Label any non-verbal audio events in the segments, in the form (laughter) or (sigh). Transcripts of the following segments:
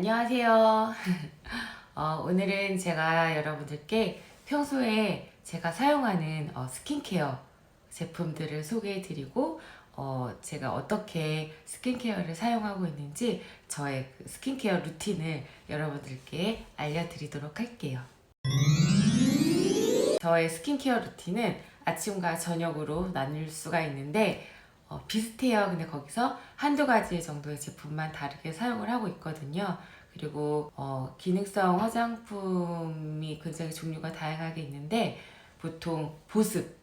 안녕하세요. (laughs) 어, 오늘은 제가 여러분들께 평소에 제가 사용하는 어, 스킨케어 제품들을 소개해 드리고 어, 제가 어떻게 스킨케어를 사용하고 있는지 저의 그 스킨케어 루틴을 여러분들께 알려드리도록 할게요. 저의 스킨케어 루틴은 아침과 저녁으로 나눌 수가 있는데 어, 비슷해요. 근데 거기서 한두 가지 정도의 제품만 다르게 사용을 하고 있거든요. 그리고 어, 기능성 화장품이 굉장히 종류가 다양하게 있는데 보통 보습,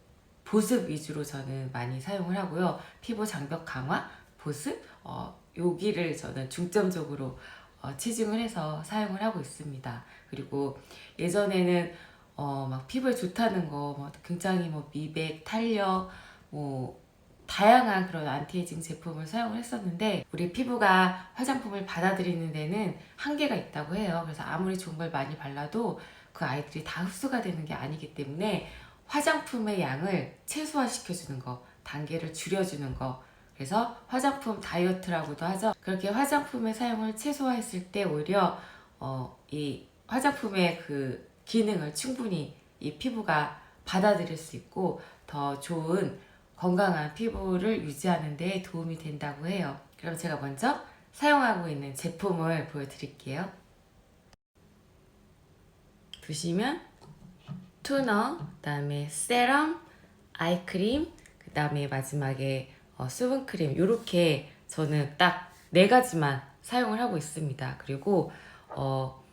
보습 위주로 저는 많이 사용을 하고요. 피부 장벽 강화, 보습, 어, 여기를 저는 중점적으로 어, 치중을 해서 사용을 하고 있습니다. 그리고 예전에는 어, 막 피부에 좋다는 거, 뭐 굉장히 뭐 미백, 탄력, 뭐 다양한 그런 안티에이징 제품을 사용을 했었는데 우리 피부가 화장품을 받아들이는 데는 한계가 있다고 해요. 그래서 아무리 좋은 걸 많이 발라도 그 아이들이 다 흡수가 되는 게 아니기 때문에 화장품의 양을 최소화시켜주는 거, 단계를 줄여주는 거. 그래서 화장품 다이어트라고도 하죠. 그렇게 화장품의 사용을 최소화했을 때 오히려 어, 이 화장품의 그 기능을 충분히 이 피부가 받아들일 수 있고 더 좋은 건강한 피부를 유지하는 데 도움이 된다고 해요. 그럼 제가 먼저 사용하고 있는 제품을 보여드릴게요. 보시면 토너, 그 다음에 세럼, 아이크림, 그 다음에 마지막에 어, 수분크림 이렇게 저는 딱 네 가지만 사용을 하고 있습니다. 그리고 어,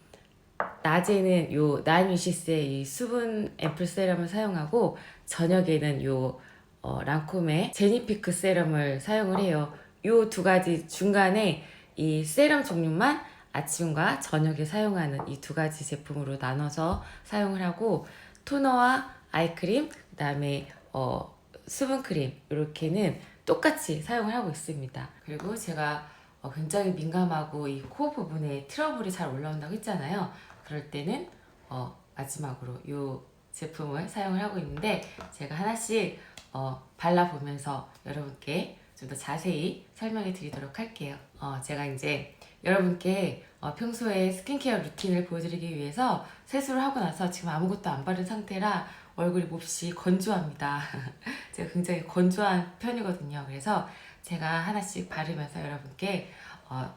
낮에는 요 나인유시스의 이 수분 앰플 세럼을 사용하고 저녁에는 요 어, 랑콤의 제니피크 세럼을 사용을 해요. 요두 가지 중간에 이 세럼 종류만 아침과 저녁에 사용하는 이 두 가지 제품으로 나눠서 사용을 하고 토너와 아이크림 그 다음에 어, 수분크림 이렇게는 똑같이 사용을 하고 있습니다. 그리고 제가 어, 굉장히 민감하고 이 코 부분에 트러블이 잘 올라온다고 했잖아요. 그럴 때는 어, 마지막으로 이 제품을 사용을 하고 있는데 제가 하나씩 어, 발라보면서 여러분께 좀 더 자세히 설명해 드리도록 할게요. 어, 제가 이제 여러분께 어, 평소에 스킨케어 루틴을 보여드리기 위해서 세수를 하고 나서 지금 아무것도 안 바른 상태라 얼굴이 몹시 건조합니다. (laughs) 제가 굉장히 건조한 편이거든요. 그래서 제가 하나씩 바르면서 여러분께 어,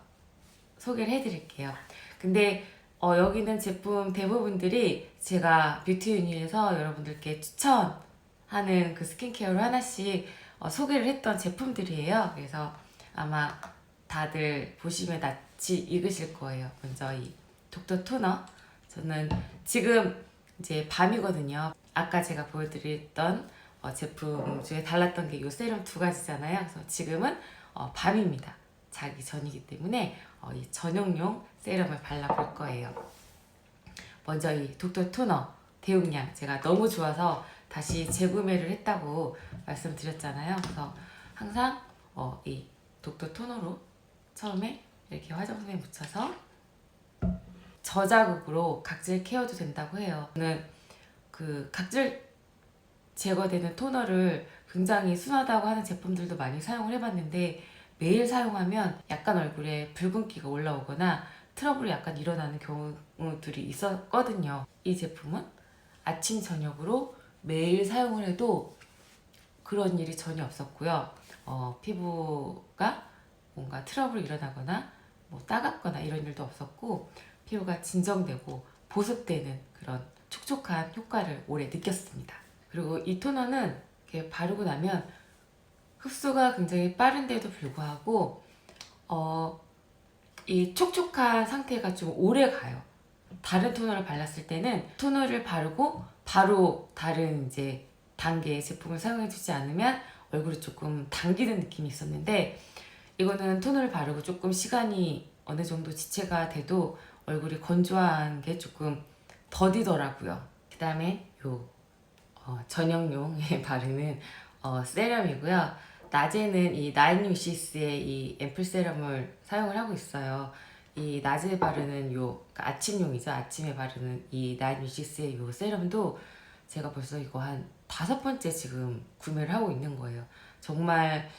소개를 해드릴게요. 근데 어, 여기 있는 제품 대부분들이 제가 뷰티 유니에서 여러분들께 추천 하는 그 스킨케어를 하나씩 어, 소개를 했던 제품들이에요. 그래서 아마 다들 보시면 낯이 익으실 거예요. 먼저 이 독터 토너. 저는 지금 이제 밤이거든요. 아까 제가 보여드렸던 어, 제품 중에 달랐던 게이 세럼 두 가지잖아요. 그래서 지금은 어, 밤입니다. 자기 전이기 때문에 어, 이 전용용 세럼을 발라볼 거예요. 먼저 이 독터 토너 대용량 제가 너무 좋아서 다시 재구매를 했다고 말씀드렸잖아요. 그래서 항상 어, 이 독터 토너로 처음에 이렇게 화장솜에 묻혀서 저자극으로 각질 케어도 된다고 해요. 저는 그 각질 제거되는 토너를 굉장히 순하다고 하는 제품들도 많이 사용을 해봤는데 매일 사용하면 약간 얼굴에 붉은기가 올라오거나 트러블이 약간 일어나는 경우들이 있었거든요. 이 제품은 아침 저녁으로 매일 사용을 해도 그런 일이 전혀 없었고요. 어, 피부가 뭔가 트러블이 일어나거나 뭐 따갑거나 이런 일도 없었고 피부가 진정되고 보습되는 그런 촉촉한 효과를 오래 느꼈습니다. 그리고 이 토너는 이렇게 바르고 나면 흡수가 굉장히 빠른데도 불구하고 어, 이 촉촉한 상태가 좀 오래 가요. 다른 토너를 발랐을 때는 토너를 바르고 바로 다른 이제 단계의 제품을 사용해 주지 않으면 얼굴이 조금 당기는 느낌이 있었는데 이거는 토너를 바르고 조금 시간이 어느 정도 지체가 돼도 얼굴이 건조한 게 조금 더디더라고요. 그 다음에 요 어, 전용용에 (laughs) 바르는 어, 세럼이고요. 낮에는 이 나인유시스의 이 앰플 세럼을 사용을 하고 있어요. 이 낮에 바르는 요 그러니까 아침용이죠. 아침에 바르는 이 나인유시스의 요 세럼도 제가 벌써 이거 한 다섯 번째 지금 구매를 하고 있는 거예요. 정말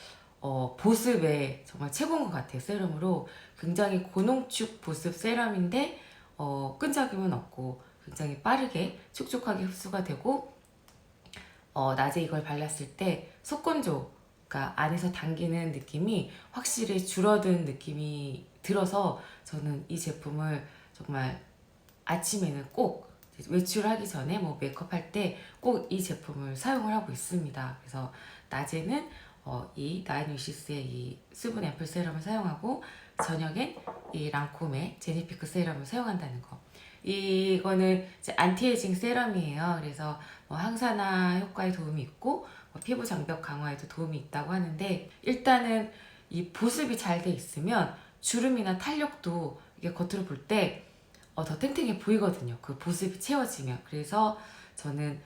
어, 보습 에 정말 최고인 것 같아요. 세럼으로 굉장히 고농축 보습 세럼인데 어, 끈적임은 없고 굉장히 빠르게 촉촉하게 흡수가 되고 어, 낮에 이걸 발랐을 때 속건조가 안에서 당기는 느낌이 확실히 줄어든 느낌이 들어서 저는 이 제품을 정말 아침에는 꼭 외출하기 전에 뭐 메이크업 할 때 꼭 이 제품을 사용을 하고 있습니다. 그래서 낮에는 어, 이 나인위시스의 이 수분 앰플 세럼을 사용하고 저녁엔 이 랑콤의 제니피크 세럼을 사용한다는 거. 이거는 이제 안티에이징 세럼이에요. 그래서 뭐 항산화 효과에 도움이 있고 뭐 피부 장벽 강화에도 도움이 있다고 하는데 일단은 이 보습이 잘 돼 있으면 주름이나 탄력도 이게 겉으로 볼때 어, 더 탱탱해 보이거든요. 그 보습이 채워지면. 그래서 저는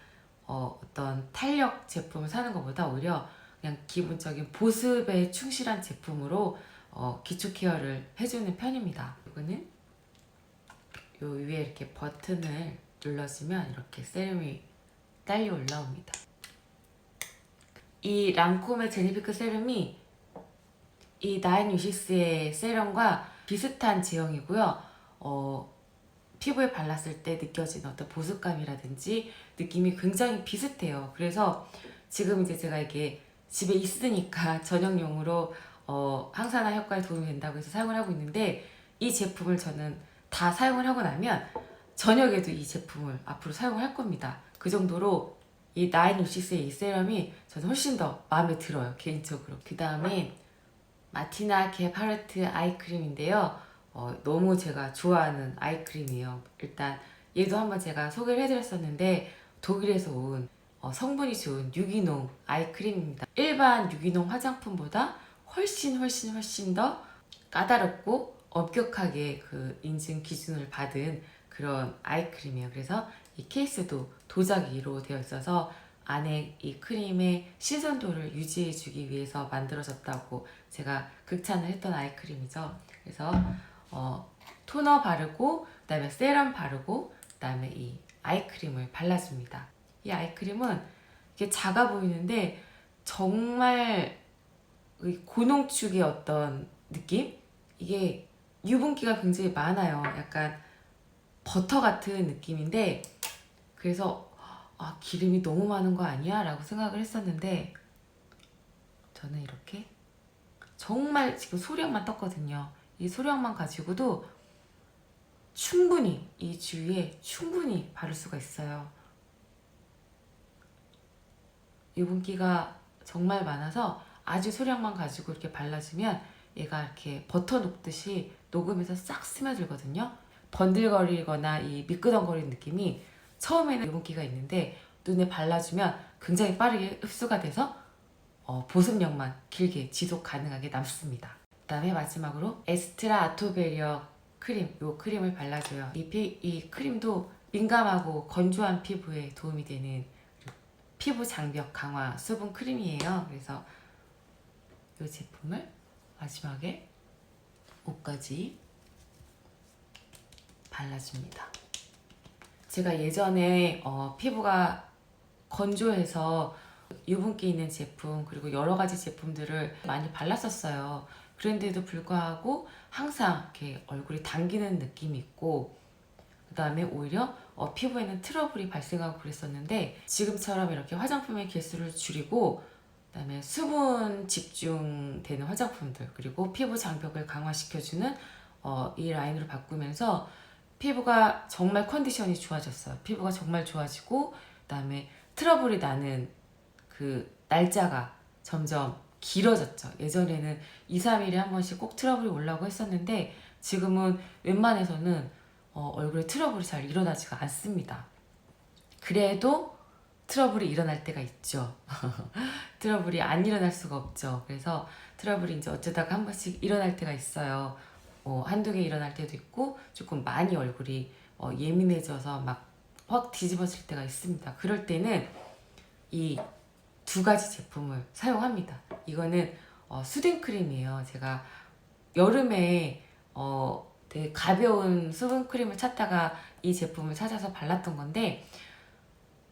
어, 어떤 탄력 제품을 사는 것보다 오히려 그냥 기본적인 보습에 충실한 제품으로 어, 기초 케어를 해주는 편입니다. 이거는 요 위에 이렇게 버튼을 눌러주면 이렇게 세럼이 딸려 올라옵니다. 이 랑콤의 제니피크 세럼이 이 나인 유시스의 세럼과 비슷한 제형이고요. 어, 피부에 발랐을 때 느껴지는 어떤 보습감이라든지 느낌이 굉장히 비슷해요. 그래서 지금 이제 제가 이게 집에 있으니까 (laughs) 저녁용으로 어, 항산화 효과에 도움이 된다고 해서 사용을 하고 있는데 이 제품을 저는 다 사용을 하고 나면 저녁에도 이 제품을 앞으로 사용을 할 겁니다. 그 정도로 이 나인 유시스의 이 세럼이 저는 훨씬 더 마음에 들어요 개인적으로. 그 다음에 마티나 개 파레트 아이크림인데요. 어, 너무 제가 좋아하는 아이크림이에요. 일단 얘도 한번 제가 소개를 해드렸었는데 독일에서 온 어, 성분이 좋은 유기농 아이크림입니다. 일반 유기농 화장품보다 훨씬 훨씬 훨씬 더 까다롭고 엄격하게 그 인증 기준을 받은 그런 아이크림이에요. 그래서 이 케이스도 도자기로 되어 있어서 안에 이 크림의 신선도를 유지해주기 위해서 만들어졌다고 제가 극찬을 했던 아이크림이죠. 그래서 어, 토너 바르고 그 다음에 세럼 바르고 그 다음에 이 아이크림을 발라줍니다. 이 아이크림은 이게 작아 보이는데 정말 이 고농축의 어떤 느낌? 이게 유분기가 굉장히 많아요. 약간 버터 같은 느낌인데 그래서 아 기름이 너무 많은 거 아니야? 라고 생각을 했었는데 저는 이렇게 정말 지금 소량만 떴거든요. 이 소량만 가지고도 충분히 이 주위에 충분히 바를 수가 있어요. 유분기가 정말 많아서 아주 소량만 가지고 이렇게 발라주면 얘가 이렇게 버터 녹듯이 녹으면서 싹 스며들거든요. 번들거리거나 이 미끄덩거리는 느낌이 처음에는 유분기가 있는데 눈에 발라주면 굉장히 빠르게 흡수가 돼서 어, 보습력만 길게 지속 가능하게 남습니다. 그 다음에 마지막으로 에스트라 아토베리어 크림, 요 크림을 발라줘요. 이, 피, 이 크림도 민감하고 건조한 피부에 도움이 되는 피부 장벽 강화 수분 크림이에요. 그래서 이 제품을 마지막에 옷까지 발라줍니다. 제가 예전에 어, 피부가 건조해서 유분기 있는 제품 그리고 여러 가지 제품들을 많이 발랐었어요. 그런데도 불구하고 항상 이렇게 얼굴이 당기는 느낌이 있고 그 다음에 오히려 어, 피부에는 트러블이 발생하고 그랬었는데 지금처럼 이렇게 화장품의 개수를 줄이고 그 다음에 수분 집중되는 화장품들 그리고 피부 장벽을 강화시켜주는 어, 이 라인으로 바꾸면서 피부가 정말 컨디션이 좋아졌어요. 피부가 정말 좋아지고 그다음에 트러블이 나는 그 날짜가 점점 길어졌죠. 예전에는 2, 3일에 한 번씩 꼭 트러블이 올라오고 했었는데 지금은 웬만해서는 어, 얼굴에 트러블이 잘 일어나지가 않습니다. 그래도 트러블이 일어날 때가 있죠. (laughs) 트러블이 안 일어날 수가 없죠. 그래서 트러블이 이제 어쩌다가 한 번씩 일어날 때가 있어요. 어, 한두 개 일어날 때도 있고 조금 많이 얼굴이 어, 예민해져서 막 확 뒤집어질 때가 있습니다. 그럴 때는 이 두 가지 제품을 사용합니다. 이거는 어, 수딩 크림이에요. 제가 여름에 어, 되게 가벼운 수분 크림을 찾다가 이 제품을 찾아서 발랐던 건데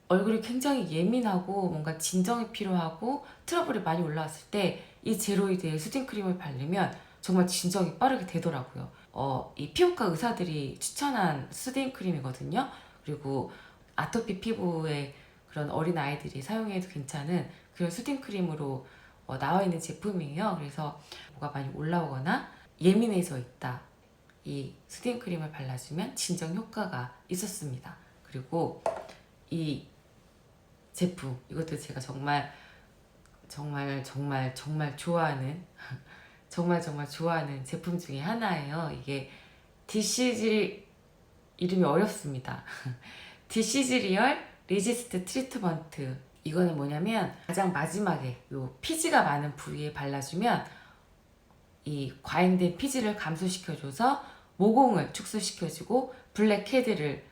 얼굴이 굉장히 예민하고 뭔가 진정이 필요하고 트러블이 많이 올라왔을 때 이 제로이드의 수딩 크림을 바르면 정말 진정이 빠르게 되더라고요. 어, 이 피부과 의사들이 추천한 수딩 크림이거든요. 그리고 아토피 피부에 그런 어린 아이들이 사용해도 괜찮은 그런 수딩 크림으로 어, 나와 있는 제품이에요. 그래서 뭐가 많이 올라오거나 예민해져 있다. 이 수딩 크림을 발라주면 진정 효과가 있었습니다. 그리고 이 제품 이것도 제가 정말 정말 정말 정말 좋아하는 정말 정말 좋아하는 제품 중에 하나예요. 이게 디시즈 이름이 어렵습니다. (laughs) 디시즈리얼 리지스트 트리트먼트 이거는 뭐냐면 가장 마지막에 요 피지가 많은 부위에 발라주면 이 과잉된 피지를 감소시켜줘서 모공을 축소시켜주고 블랙헤드를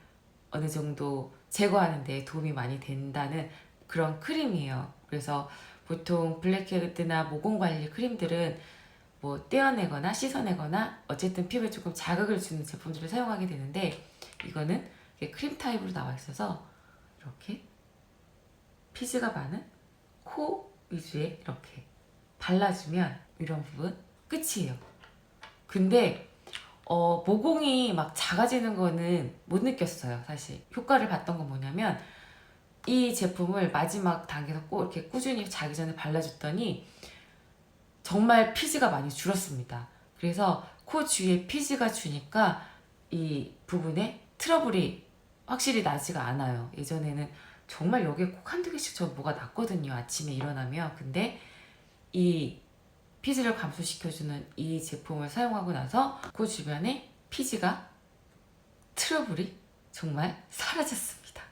어느 정도 제거하는 데 도움이 많이 된다는 그런 크림이에요. 그래서 보통 블랙헤드나 모공 관리 크림들은 뭐 떼어내거나 씻어내거나 어쨌든 피부에 조금 자극을 주는 제품들을 사용하게 되는데 이거는 크림 타입으로 나와 있어서 이렇게 피지가 많은 코 위주에 이렇게 발라주면 이런 부분 끝이에요. 근데 어, 모공이 막 작아지는 거는 못 느꼈어요, 사실. 효과를 봤던 건 뭐냐면 이 제품을 마지막 단계에서 꼭 이렇게 꾸준히 자기 전에 발라줬더니 정말 피지가 많이 줄었습니다. 그래서 코 주위에 피지가 주니까 이 부분에 트러블이 확실히 나지가 않아요. 예전에는 정말 여기에 꼭 한두 개씩 저 뭐가 났거든요. 아침에 일어나면. 근데 이 피지를 감소시켜주는 이 제품을 사용하고 나서 그 주변에 피지가 트러블이 정말 사라졌습니다.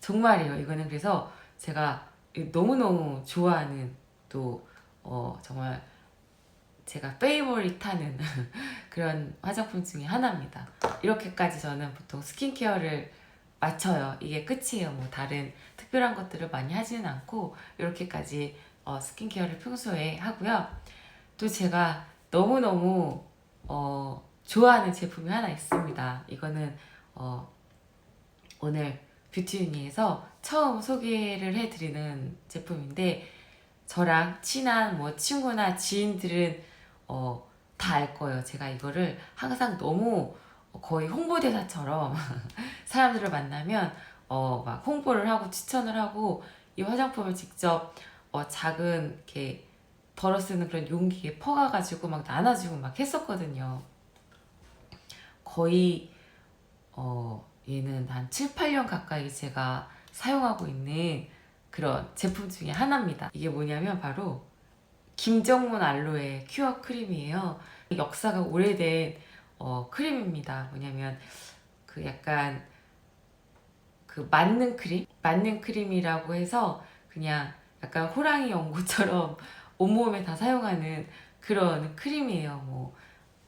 정말이에요. 이거는 그래서 제가 너무너무 좋아하는 또 어, 정말 제가 페이보릿하는 (laughs) 그런 화장품 중에 하나입니다. 이렇게까지 저는 보통 스킨케어를 맞춰요. 이게 끝이에요. 뭐 다른 특별한 것들을 많이 하지는 않고 이렇게까지 어, 스킨케어를 평소에 하고요. 또 제가 너무너무 어, 좋아하는 제품이 하나 있습니다. 이거는 어, 오늘 뷰티유니에서 처음 소개를 해드리는 제품인데 저랑 친한 뭐 친구나 지인들은 어, 다 알 거예요. 제가 이거를 항상 너무 거의 홍보대사처럼 (laughs) 사람들을 만나면 어, 막 홍보를 하고 추천을 하고 이 화장품을 직접 어, 작은 이렇게 덜어 쓰는 그런 용기에 퍼가가지고 막 나눠주고 막 했었거든요. 거의 어, 얘는 한 7, 8년 가까이 제가 사용하고 있는 그런 제품 중에 하나입니다. 이게 뭐냐면 바로 김정문 알로에 큐어 크림이에요. 역사가 오래된 어, 크림입니다. 뭐냐면 그 약간 그 맞는 크림? 맞는 크림이라고 해서 그냥 약간 호랑이 연고처럼 (laughs) 온몸에 다 사용하는 그런 크림이에요. 뭐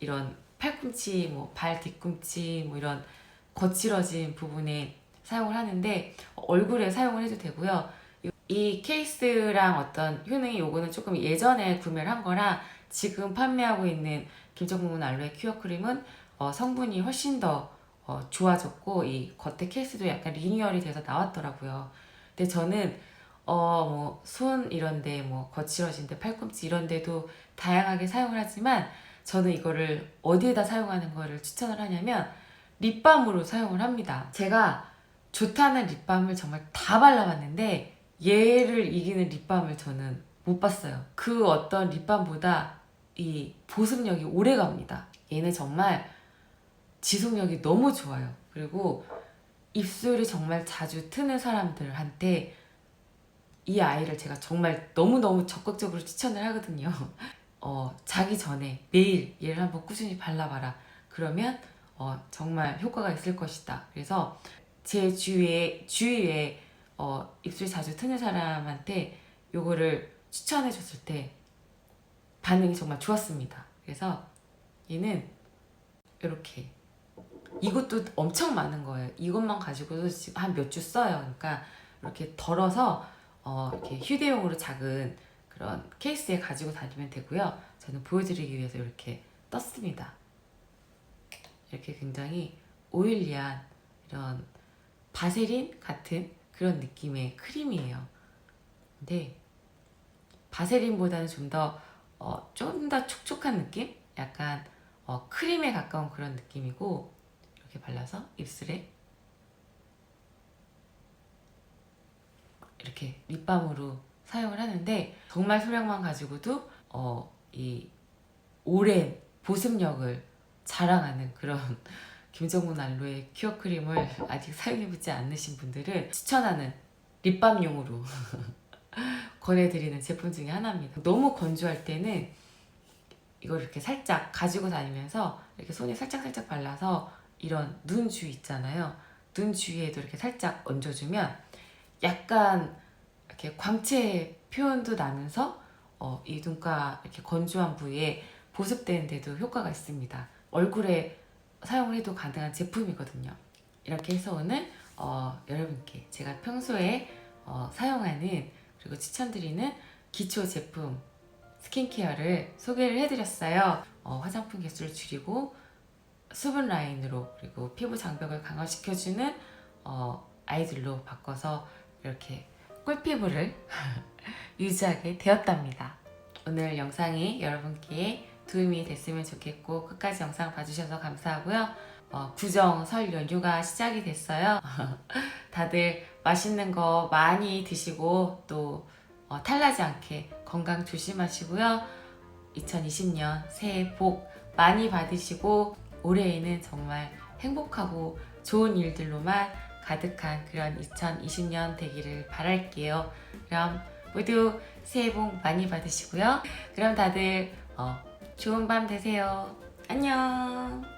이런 팔꿈치, 뭐 발 뒤꿈치, 뭐 이런 거칠어진 부분에 사용을 하는데 얼굴에 사용을 해도 되고요. 이 케이스랑 어떤 효능이 요거는 조금 예전에 구매를 한 거라 지금 판매하고 있는 김정문 알로에 큐어 크림은 어, 성분이 훨씬 더 어, 좋아졌고 이 겉에 케이스도 약간 리뉴얼이 돼서 나왔더라고요. 근데 저는 어 뭐 손 이런데 뭐 거칠어진데 팔꿈치 이런데도 다양하게 사용을 하지만 저는 이거를 어디에다 사용하는 거를 추천을 하냐면 립밤으로 사용을 합니다. 제가 좋다는 립밤을 정말 다 발라봤는데 얘를 이기는 립밤을 저는 못 봤어요. 그 어떤 립밤보다 이 보습력이 오래 갑니다. 얘는 정말 지속력이 너무 좋아요. 그리고 입술이 정말 자주 트는 사람들한테 이 아이를 제가 정말 너무너무 적극적으로 추천을 하거든요. (laughs) 어, 자기 전에 매일 얘를 한번 꾸준히 발라봐라. 그러면 어, 정말 효과가 있을 것이다. 그래서 제 주위에, 주위에 어, 입술 자주 트는 사람한테 요거를 추천해 줬을 때 반응이 정말 좋았습니다. 그래서 얘는 이렇게 이것도 엄청 많은 거예요. 이것만 가지고도 지금 한 몇 주 써요. 그러니까 이렇게 덜어서 어, 이렇게 휴대용으로 작은 그런 케이스에 가지고 다니면 되고요. 저는 보여드리기 위해서 이렇게 떴습니다. 이렇게 굉장히 오일리한 이런 바세린 같은 그런 느낌의 크림이에요. 근데 바세린보다는 좀 더 어, 좀 더 촉촉한 느낌? 약간 어, 크림에 가까운 그런 느낌이고 이렇게 발라서 입술에 이렇게 립밤으로 사용을 하는데 정말 소량만 가지고도 어, 이 오랜 보습력을 자랑하는 그런 김정문 알로에 큐어 크림을 아직 사용해보지 않으신 분들은 추천하는 립밤용으로 (laughs) 권해드리는 제품 중에 하나입니다. 너무 건조할 때는 이걸 이렇게 살짝 가지고 다니면서 이렇게 손에 살짝살짝 발라서 이런 눈 주위 있잖아요. 눈 주위에도 이렇게 살짝 얹어주면 약간 이렇게 광채 표현도 나면서 어, 이 눈가 이렇게 건조한 부위에 보습되는데도 효과가 있습니다. 얼굴에 사용을 해도 가능한 제품이거든요. 이렇게 해서 오늘 어, 여러분께 제가 평소에 어, 사용하는 그리고 추천드리는 기초 제품 스킨케어를 소개를 해드렸어요. 어, 화장품 개수를 줄이고 수분 라인으로 그리고 피부 장벽을 강화시켜주는 어, 아이들로 바꿔서 이렇게 꿀피부를 (laughs) 유지하게 되었답니다. 오늘 영상이 여러분께 도움이 됐으면 좋겠고 끝까지 영상 봐주셔서 감사하고요. 어, 구정 설 연휴가 시작이 됐어요. (laughs) 다들 맛있는 거 많이 드시고 또 어, 탈나지 않게 건강 조심하시고요. 2020년 새해 복 많이 받으시고 올해에는 정말 행복하고 좋은 일들로만 가득한 그런 2020년 되기를 바랄게요. 그럼 모두 새해 복 많이 받으시고요. 그럼 다들 어, 좋은 밤 되세요. 안녕.